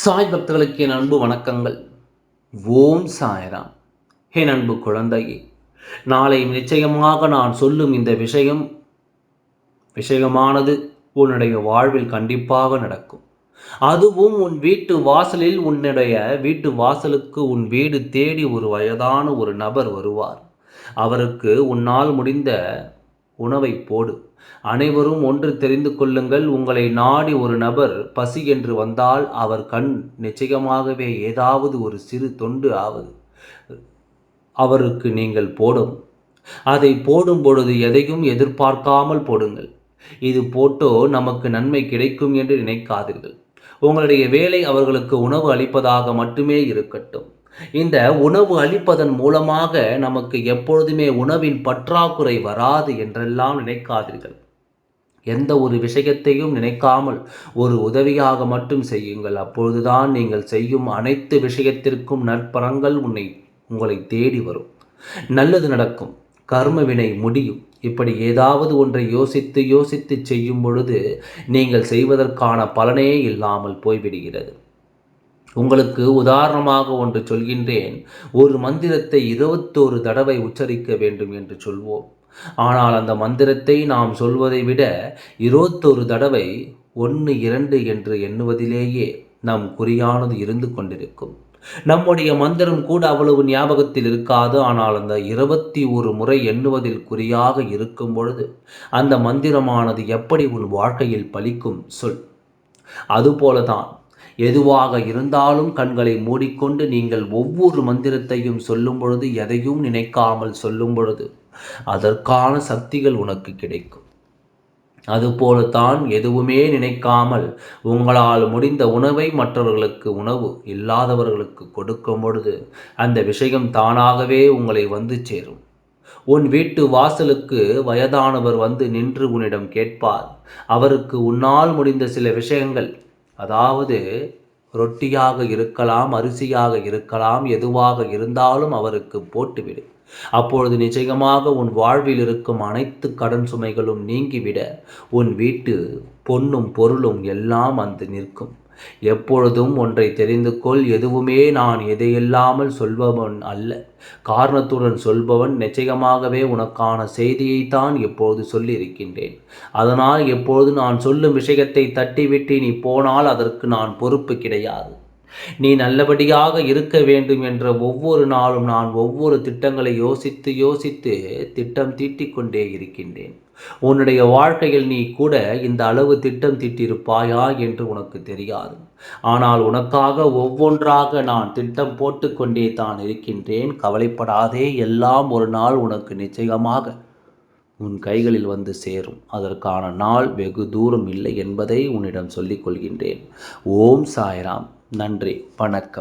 சாய் பக்தர்களுக்கு என் அன்பு வணக்கங்கள். ஓம் சாய்ராம். என் அன்பு குழந்தையே நாளை நிச்சயமாக நான் சொல்லும் இந்த விஷயம் விஷயமானது உன்னுடைய வாழ்வில் கண்டிப்பாக நடக்கும். அதுவும் உன் வீட்டு வாசலில் உன்னுடைய வீட்டு வாசலுக்கு உன் வீடு தேடி ஒரு வயதான ஒரு நபர் வருவார். அவருக்கு உன்னால் முடிந்த உணவை போடு. அனைவரும் ஒன்று தெரிந்து கொள்ளுங்கள் உங்களை நாடி ஒரு நபர் பசி என்று வந்தால் அவர் கண் நிச்சயமாகவே ஏதாவது ஒரு சிறு தொண்டு ஆவது அவருக்கு நீங்கள் போடும். அதை போடும் பொழுது எதையும் எதிர்பார்க்காமல் போடுங்கள். இது போட்டோ நமக்கு நன்மை கிடைக்கும் என்று நினைக்காதீர்கள். உங்களுடைய வேலை அவர்களுக்கு உணவு அளிப்பதாக மட்டுமே இருக்கட்டும். இந்த உணவு அளிப்பதன் மூலமாக நமக்கு எப்பொழுதுமே உணவின் பற்றாக்குறை வராது என்றெல்லாம் நினைக்காதீர்கள். எந்த ஒரு விஷயத்தையும் நினைக்காமல் ஒரு உதவியாக மட்டும் செய்யுங்கள். அப்பொழுதுதான் நீங்கள் செய்யும் அனைத்து விஷயத்திற்கும் நற்பரங்கள் உன்னை உங்களை தேடி வரும். நல்லது நடக்கும். கர்ம வினை முடியும். இப்படி ஏதாவது ஒன்றை யோசித்து யோசித்து செய்யும் பொழுது நீங்கள் செய்வதற்கான பலனே இல்லாமல் போய்விடுகிறது. உங்களுக்கு உதாரணமாக ஒன்று சொல்கின்றேன். ஒரு மந்திரத்தை இருபத்தோரு தடவை உச்சரிக்க வேண்டும் என்று சொல்வோம். ஆனால் அந்த மந்திரத்தை நாம் சொல்வதை விட இருபத்தொரு தடவை ஒன்று இரண்டு என்று எண்ணுவதிலேயே நம் குறியானது இருந்து கொண்டிருக்கும். நம்முடைய மந்திரம் கூட அவ்வளவு ஞாபகத்தில் இருக்காது. ஆனால் அந்த இருபத்தி ஒரு முறை எண்ணுவதில் குறியாக இருக்கும் பொழுது அந்த மந்திரமானது எப்படி உன் வாழ்க்கையில் பலிக்கும்? சொல். அதுபோலதான் எதுவாக இருந்தாலும் கண்களை மூடிக்கொண்டு நீங்கள் ஒவ்வொரு மந்திரத்தையும் சொல்லும் பொழுது எதையும் நினைக்காமல் சொல்லும் பொழுது அதற்கான சக்திகள் உனக்கு கிடைக்கும். அதுபோலத்தான் எதுவுமே நினைக்காமல் உங்களால் முடிந்த உணவை மற்றவர்களுக்கு உணவு இல்லாதவர்களுக்கு கொடுக்கும் பொழுது அந்த விஷயம் தானாகவே உங்களை வந்து சேரும். உன் வீட்டு வாசலுக்கு வயதானவர் வந்து நின்று உன்னிடம் கேட்பார். அவருக்கு உன்னால் முடிந்த சில விஷயங்கள் அதாவது ரொட்டியாக இருக்கலாம் அரிசியாக இருக்கலாம் எதுவாக இருந்தாலும் அவருக்கு போட்டுவிடு. அப்பொழுது நிச்சயமாக உன் வாழ்வில் இருக்கும் அனைத்து கடன் சுமைகளும் நீங்கிவிட உன் வீட்டு பொன்னும் பொருளும் எல்லாம் வந்து நிற்கும். எப்பொழுதும் ஒன்றை தெரிந்து கொள். எதுவுமே நான் எதையில்லாமல் சொல்பவன் அல்ல. காரணத்துடன் சொல்பவன் நிச்சயமாகவே உனக்கான செய்தியைத்தான் எப்பொழுது சொல்லியிருக்கின்றேன். அதனால் எப்பொழுது நான் சொல்லும் விஷயத்தை தட்டிவிட்டு நீ போனால் அதற்கு நான் பொறுப்பு கிடையாது. நீ நல்லபடியாக இருக்க வேண்டும் என்ற ஒவ்வொரு நாளும் நான் ஒவ்வொரு திட்டங்களை யோசித்து யோசித்து திட்டம் தீட்டிக்கொண்டே இருக்கின்றேன். உன்னுடைய வாழ்க்கையில் நீ கூட இந்த அளவு திட்டம் திட்டிருப்பாயா என்று உனக்கு தெரியாது. ஆனால் உனக்காக ஒவ்வொன்றாக நான் திட்டம் போட்டுக்கொண்டே தான் இருக்கின்றேன். கவலைப்படாதே எல்லாம் ஒரு நாள் உனக்கு நிச்சயமாக உன் கைகளில் வந்து சேரும். அதற்கான நாள் வெகு தூரம் இல்லை என்பதை உன்னிடம் சொல்லிக் கொள்கின்றேன். ஓம் சாய்ராம். நன்றி. வணக்கம்.